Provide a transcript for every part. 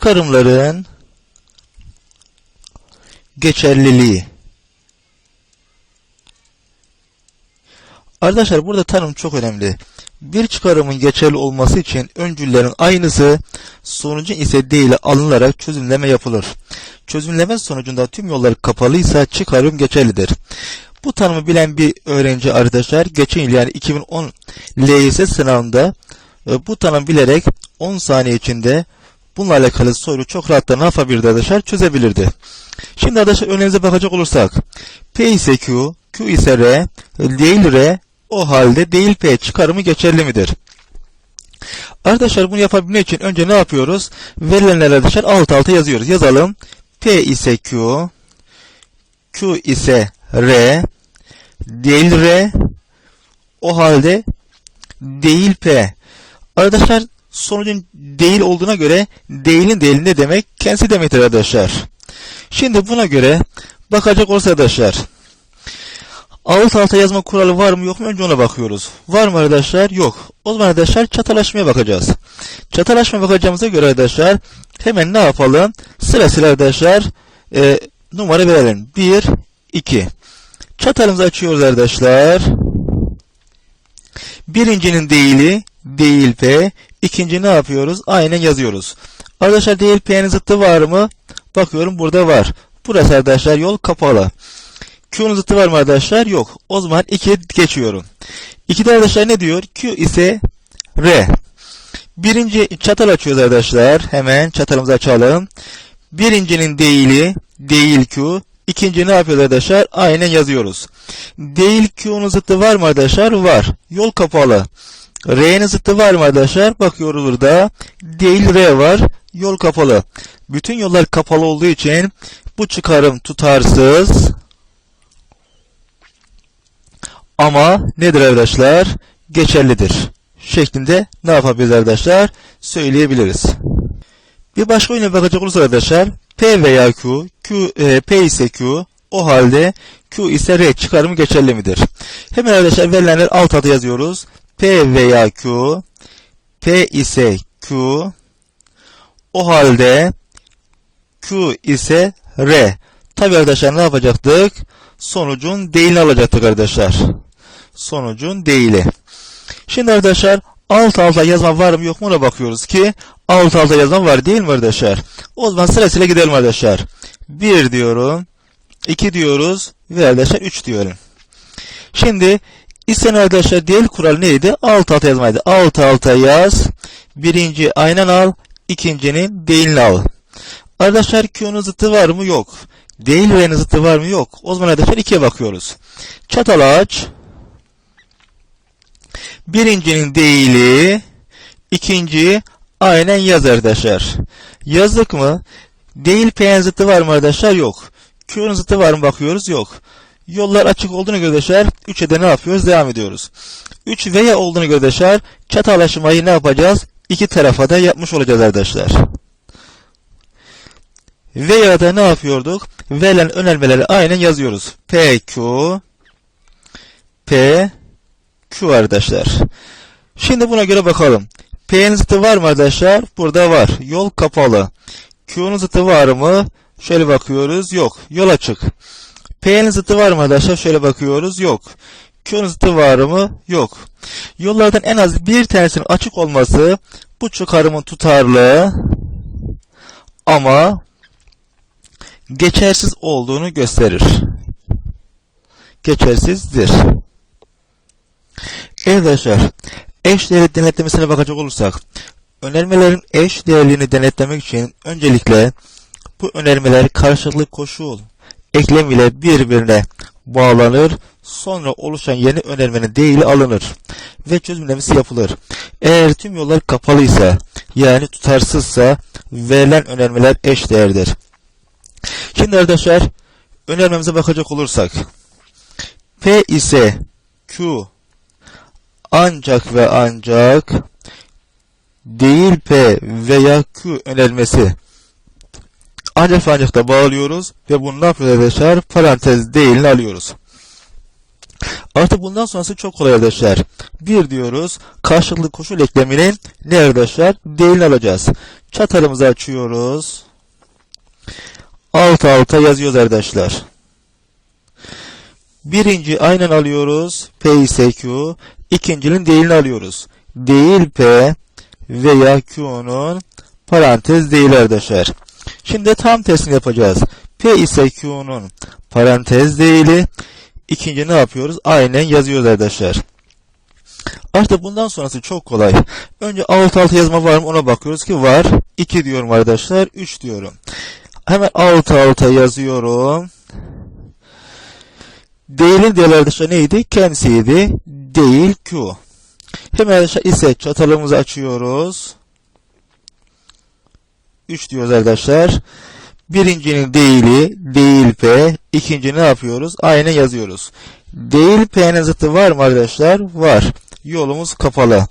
çıkarımların geçerliliği. Arkadaşlar burada tanım çok önemli. Bir çıkarımın geçerli olması için öncüllerin aynısı, sonucun ise değili alınarak çözümleme yapılır. Çözümleme sonucunda tüm yollar kapalıysa çıkarım geçerlidir. Bu tanımı bilen bir öğrenci arkadaşlar geçen yıl yani 2010 LYS sınavında e, bu tanımı bilerek 10 saniye içinde bununla alakalı soru çok rahatla ne yapabilirdi arkadaşlar? Çözebilirdi. Şimdi arkadaşlar örneğimize bakacak olursak P ise Q, Q ise R, değil R, o halde değil P çıkarımı geçerli midir? Arkadaşlar bunu yapabilmek için önce ne yapıyoruz? Verilenleri arkadaşlar alt alta yazıyoruz. Yazalım. P ise Q, Q ise R, değil R, o halde değil P. Arkadaşlar sonucun değil olduğuna göre değilin değil demek? Kendisi demektir arkadaşlar. Şimdi buna göre bakacak olursa arkadaşlar alt alta yazma kuralı var mı yok mu önce ona bakıyoruz. Var mı arkadaşlar? Yok. O zaman arkadaşlar çatalaşmaya bakacağız. Çatalaşmaya bakacağımıza göre arkadaşlar hemen ne yapalım? Sırasıyla arkadaşlar e, numara verelim. 1, 2. Çatalımızı açıyoruz arkadaşlar. Birincinin değili değil P. İkinci ne yapıyoruz? Aynen yazıyoruz. Arkadaşlar değil P'nin zıttı var mı? Bakıyorum burada var. Burası arkadaşlar yol kapalı. Q'nun zıttı var mı arkadaşlar? Yok. O zaman 2'ye geçiyorum. 2'de arkadaşlar ne diyor? Q ise R. Birinci çatal açıyoruz arkadaşlar. Hemen çatalımızı açalım. Birincinin değili değil Q. İkinci ne yapıyoruz arkadaşlar? Aynen yazıyoruz. Değil Q'nun zıttı var mı arkadaşlar? Var. Yol kapalı. R'nin zıttı var mı arkadaşlar? Bakıyoruz burada. Değil R var. Yol kapalı. Bütün yollar kapalı olduğu için bu çıkarım tutarsız. Ama nedir arkadaşlar? Geçerlidir. Şeklinde ne yapabiliriz arkadaşlar? Söyleyebiliriz. Bir başka oyuna bakacak olursak arkadaşlar P veya Q, Q e, P ise Q, o halde Q ise R çıkarımı geçerli midir? Hemen arkadaşlar verilenleri alt alta yazıyoruz. P veya Q, P ise Q, o halde Q ise R. Tabi arkadaşlar ne yapacaktık? Sonucun değilini alacaktık arkadaşlar. Sonucun değili. Şimdi arkadaşlar alt alta yazma var mı yok mu ona bakıyoruz ki alt alta yazma var değil mi arkadaşlar? O zaman sırasıyla gidelim arkadaşlar. 1 diyorum. 2 diyoruz. Ve arkadaşlar 3 diyorum. Şimdi istenen arkadaşlar değil kural neydi? Alt alta yazmaydı. Alt alta yaz. Birinci aynen al. ikincinin değilini al. Arkadaşlar Q'nun zıttı var mı? Yok. Değil R'nin zıttı var mı? Yok. O zaman arkadaşlar 2'ye bakıyoruz. Çatal aç. Birincinin değili, ikinci aynen yaz arkadaşlar. Yazdık mı? Değil P'nin zıttı var mı arkadaşlar? Yok. Q'nun zıttı var mı bakıyoruz? Yok. Yollar açık olduğuna göre arkadaşlar 3'e de ne yapıyoruz? Devam ediyoruz. 3 veya olduğuna göre arkadaşlar çatalaşmayı ne yapacağız? İki tarafa da yapmış olacağız arkadaşlar. Veya da ne yapıyorduk? Verilen önermeleri aynen yazıyoruz. P, Q, P, Q arkadaşlar. Şimdi buna göre bakalım. P'nin zıttı var mı arkadaşlar? Burada var. Yol kapalı. Q'nun zıttı var mı? Şöyle bakıyoruz. Yok. Yol açık. P'nin zıttı var mı arkadaşlar? Şöyle bakıyoruz. Yok. Q'nun zıttı var mı? Yok. Yollardan en az bir tanesinin açık olması bu çıkarımın tutarlı ama geçersiz olduğunu gösterir. Geçersizdir. Evet arkadaşlar, eş değerli denetlemesine bakacak olursak, önermelerin eş değerliğini denetlemek için öncelikle bu önermeler karşılıklı koşul eklem ile birbirine bağlanır, sonra oluşan yeni önermenin değili alınır ve çözümlemesi yapılır. Eğer tüm yollar kapalıysa, yani tutarsızsa verilen önermeler eş değerdir. Şimdi arkadaşlar, önermemize bakacak olursak, P ise Q ancak ve ancak değil P veya Q önermesi ancak ancak da bağlıyoruz ve bunu yapıyoruz arkadaşlar? Parantez değilini alıyoruz. Artık bundan sonrası çok kolay arkadaşlar. Bir diyoruz. Karşılıklı koşul ekleminin ne arkadaşlar? Değerini alacağız. Çatalımızı açıyoruz. Alt alta yazıyoruz arkadaşlar. Birinci aynen alıyoruz. P ise Q. İkincinin değerini alıyoruz. Değil P veya Q'nun parantez değil arkadaşlar. Şimdi tam tersini yapacağız. P ise Q'nun parantez değili. İkinci ne yapıyoruz? Aynen yazıyoruz arkadaşlar. Artık bundan sonrası çok kolay. Önce alt alta yazma var mı ona bakıyoruz ki var. 2 diyorum arkadaşlar. 3 diyorum. Hemen alt alta yazıyorum. Değilin değerli arkadaşlar neydi? Kendisiydi. Değil Q. Hemen arkadaşlar ise çatalımızı açıyoruz. 3 diyoruz arkadaşlar. Birincinin değili değil P. İkinci ne yapıyoruz? Aynen yazıyoruz. Değil P'nin zıttı var mı arkadaşlar? Var. Yolumuz kapalı.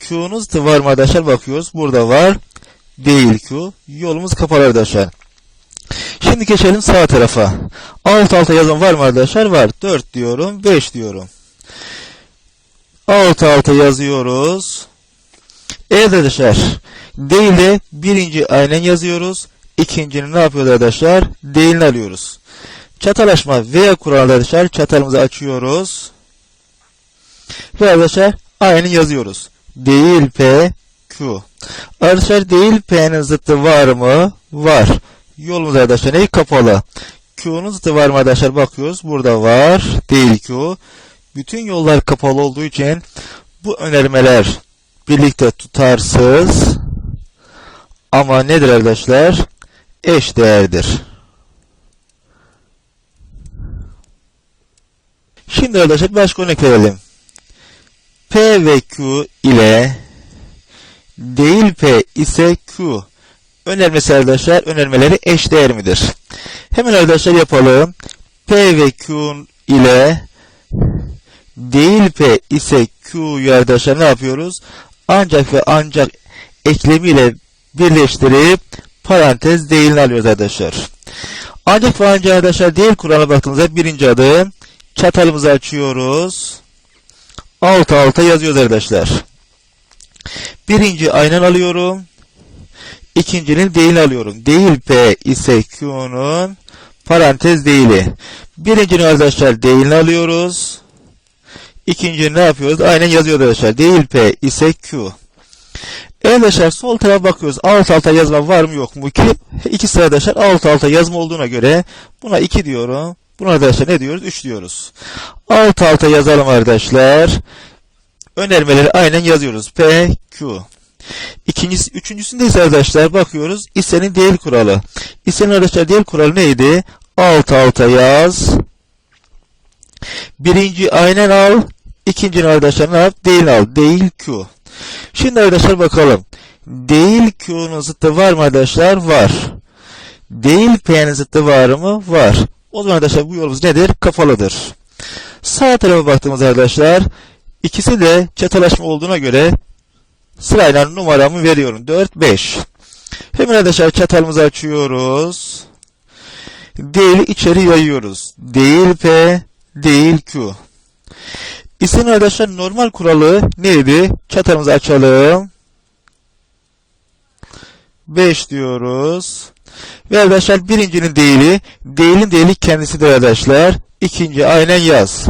Q'nun zıttı var mı arkadaşlar? Bakıyoruz. Burada var. Değil Q. Yolumuz kapalı arkadaşlar. Şimdi geçelim sağ tarafa. Alt alta yazan var mı arkadaşlar? Var. 4 diyorum. 5 diyorum. Alt alta yazıyoruz. Evet arkadaşlar. Değil de birinci aynen yazıyoruz. İkincinin ne yapıyoruz arkadaşlar? Değilini alıyoruz. Çatalaşma veya kural arkadaşlar. Çatalımızı açıyoruz. Ve arkadaşlar aynen yazıyoruz. Değil P Q. Arkadaşlar değil P'nin zıttı var mı? Var. Yolumuz arkadaşlar ne? Kapalı. Q'nun zıttı var mı arkadaşlar? Bakıyoruz. Burada var. Değil Q. Bütün yollar kapalı olduğu için bu önermeler birlikte tutarsız ama nedir arkadaşlar? Eş değerdir. Şimdi arkadaşlar başka örnek verelim. P ve Q ile değil P ise Q önermesi arkadaşlar önermeleri eş değer midir? Hemen arkadaşlar yapalım. P ve Q ile değil P ise Q'yu arkadaşlar ne yapıyoruz? Ancak ve ancak eklemiyle birleştirip parantez değilini alıyoruz arkadaşlar. Ancak ve ancak arkadaşlar değil kuralına baktığımızda birinci adım çatalımızı açıyoruz. Alt alta yazıyoruz arkadaşlar. Birinci aynen alıyorum. İkincinin değilini alıyorum. Değil P ise Q'nun parantez değili. Birincinin arkadaşlar değilini alıyoruz. İkincinin ne yapıyoruz? Aynen yazıyoruz arkadaşlar. Değil P ise Q. Evet arkadaşlar sol tarafa bakıyoruz. Alt alta yazma var mı yok mu ki? İkisi arkadaşlar alt alta yazma olduğuna göre buna 2 diyorum. Buna arkadaşlar ne diyoruz? 3 diyoruz. Alt alta yazalım arkadaşlar. Önermeleri aynen yazıyoruz. P, Q. İkincisi, üçüncüsünde ise arkadaşlar bakıyoruz. İsenin değil kuralı. İsenin arkadaşlar değil kuralı neydi? Alt alta yaz. Birinci aynen al. İkinci arkadaşlar ne yap? Değil al. Değil Q. Şimdi arkadaşlar bakalım. Değil Q'nun zıttı var mı arkadaşlar? Var. Değil P'nin zıttı var mı? Var. O zaman arkadaşlar bu yolumuz nedir? Kapalıdır. Sağ tarafa baktığımız arkadaşlar ikisi de çatalaşma olduğuna göre sırayla numaramı veriyorum. 4, 5. Hemen arkadaşlar çatalımızı açıyoruz. Değil içeri yayıyoruz. Değil P, değil Q. İsim arkadaşlar normal kuralı neydi? Çatalımızı açalım. 5 diyoruz. Ve arkadaşlar birincinin değili, değilin değili kendisidir arkadaşlar. İkinci aynen yaz.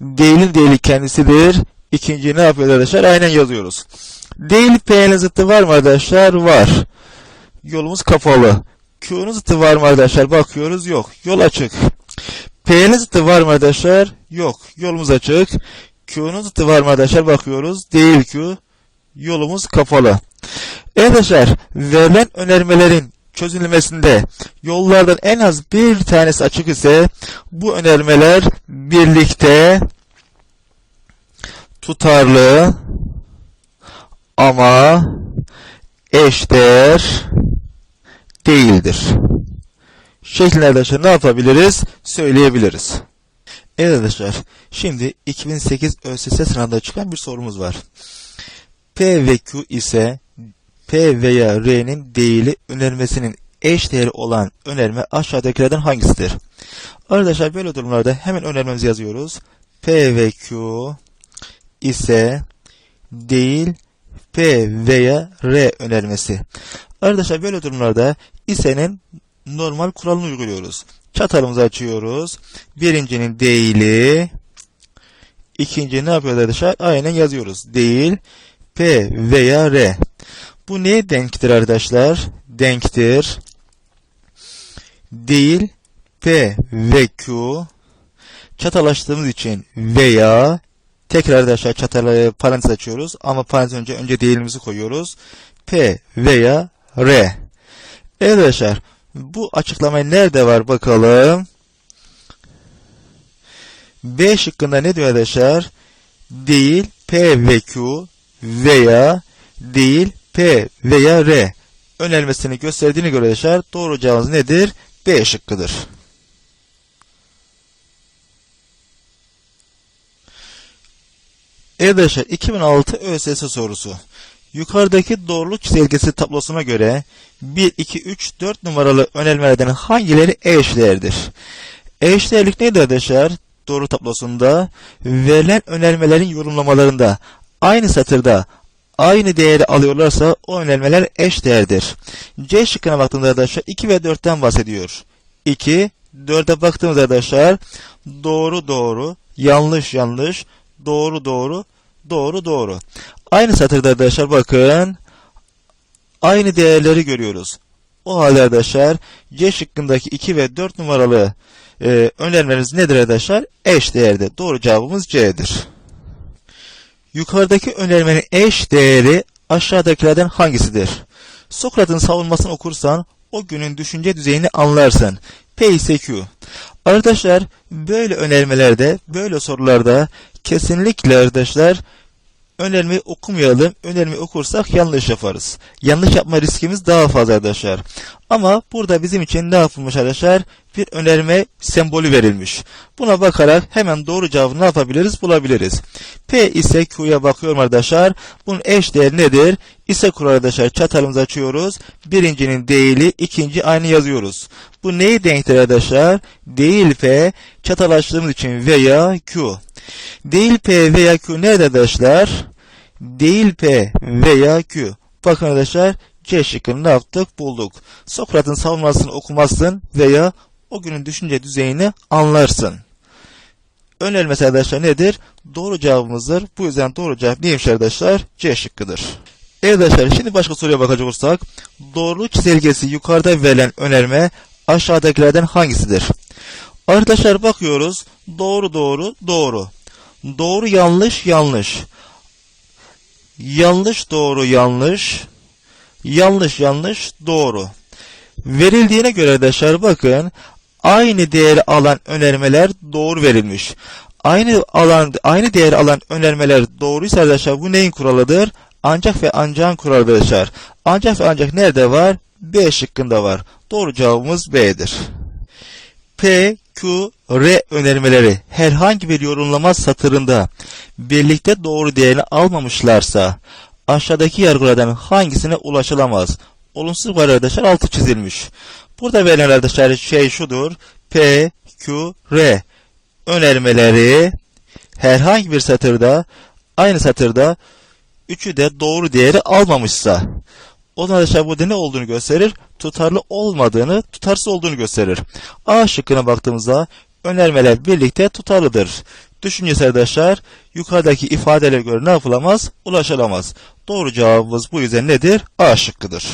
Değilin değili kendisidir. İkinci ne yapıyoruz arkadaşlar? Aynen yazıyoruz. Değil P'nin zıttı var mı arkadaşlar? Var. Yolumuz kapalı. Q'nun zıttı var mı arkadaşlar? Bakıyoruz. Yok. Yol açık. P'nin zıttı var mı arkadaşlar? Yok. Yolumuz açık. Q'nun zıttı var mı arkadaşlar? Bakıyoruz. Değil Q. Yolumuz kapalı. Evet arkadaşlar verilen önermelerin çözülmesinde yollardan en az bir tanesi açık ise bu önermeler birlikte tutarlı ama eşdeğer değildir. Şeklinde arkadaşlar ne yapabiliriz? Söyleyebiliriz. Evet arkadaşlar, şimdi 2008 ÖSS sınavında çıkan bir sorumuz var. P ve Q ise P veya R'nin değili önermesinin eş değeri olan önerme aşağıdakilerden hangisidir? Arkadaşlar böyle durumlarda hemen önermemizi yazıyoruz. P ve Q ise değil P veya R önermesi. Arkadaşlar böyle durumlarda ise'nin normal kuralını uyguluyoruz. Çatalımızı açıyoruz. Birincinin değili ikinci ne yapıyoruz arkadaşlar? Aynen yazıyoruz. Değil P veya R. Bu neye denktir arkadaşlar? Denktir. Değil P ve Q çatalaştığımız için veya tekrar arkadaşlar çatalı parantez açıyoruz ama parantez önce önce değilimizi koyuyoruz. P veya R. Evet arkadaşlar bu açıklamayı nerede var bakalım. B şıkkında ne diyor arkadaşlar? Değil P ve Q veya değil P veya R önermesini gösterdiğine göre arkadaşlar doğru cevabımız nedir? B şıkkıdır. Evet arkadaşlar 2006 ÖSS sorusu. Yukarıdaki doğruluk çizelgesi tablosuna göre 1, 2, 3, 4 numaralı önermelerden hangileri eşdeğerdir? Eşdeğerlik neydi arkadaşlar? Doğru tablosunda verilen önermelerin yorumlamalarında aynı satırda aynı değeri alıyorlarsa o önermeler eşdeğerdir. C şıkkına baktığımızda arkadaşlar 2 ve 4'ten bahsediyor. 2, 4'e baktığımızda arkadaşlar doğru doğru, yanlış yanlış, doğru doğru, doğru doğru. Aynı satırda arkadaşlar bakın aynı değerleri görüyoruz. O halde arkadaşlar C şıkkındaki 2 ve 4 numaralı e, önermemiz nedir arkadaşlar? Eş değerde. Doğru cevabımız C'dir. Yukarıdaki önermenin eş değeri aşağıdakilerden hangisidir? Sokrat'ın savunmasını okursan o günün düşünce düzeyini anlarsın. P ise Q. Arkadaşlar böyle önermelerde, böyle sorularda kesinlikle arkadaşlar önermeyi okumayalım. Önermeyi okursak yanlış yaparız. Yanlış yapma riskimiz daha fazla arkadaşlar. Ama burada bizim için ne yapılmış arkadaşlar? Bir önerme sembolü verilmiş. Buna bakarak hemen doğru cevabı ne yapabiliriz? Bulabiliriz. P ise Q'ya bakıyorum arkadaşlar. Bunun eş değeri nedir? İse kuralı arkadaşlar çatalımızı açıyoruz. Birincinin değili, ikinci aynı yazıyoruz. Bu neyi denktir arkadaşlar? Değil P çatal açtığımız için veya Q. Değil P veya Q nerede arkadaşlar? Değil P veya Q. Bakın arkadaşlar C şıkkını ne yaptık? Bulduk. Sokrat'ın savunmasını okumazsın veya o günün düşünce düzeyini anlarsın. Önermesi arkadaşlar nedir? Doğru cevabımızdır. Bu yüzden doğru cevap neymiş arkadaşlar? C şıkkıdır. Evet arkadaşlar şimdi başka soruya bakacak olursak doğru çizelgesi yukarıda verilen önerme aşağıdakilerden hangisidir? Arkadaşlar bakıyoruz. Doğru doğru doğru. Doğru yanlış yanlış. Yanlış doğru yanlış. Yanlış yanlış doğru. Verildiğine göre arkadaşlar bakın aynı değeri alan önermeler doğru verilmiş. Aynı alan aynı değeri alan önermeler doğruysa arkadaşlar bu neyin kuralıdır? Ancak ve ancak kuralıdır arkadaşlar. Ancak ve ancak nerede var? B şıkkında var. Doğru cevabımız B'dir. P, Q, R önermeleri herhangi bir yorumlama satırında birlikte doğru değerini almamışlarsa aşağıdaki yargılardan hangisine ulaşılamaz? Olumsuz var arkadaşlar altı çizilmiş. Burada verilen arkadaşlar şey şudur. P, Q, R önermeleri herhangi bir satırda aynı satırda üçü de doğru değeri almamışsa o arkadaşlar burada ne olduğunu gösterir? Tutarlı olmadığını, tutarsız olduğunu gösterir. A şıkkına baktığımızda önermeler birlikte tutarlıdır. Düşüncesi arkadaşlar yukarıdaki ifadelere göre ne yapılamaz? Ulaşılamaz. Doğru cevabımız bu yüzden nedir? A şıkkıdır.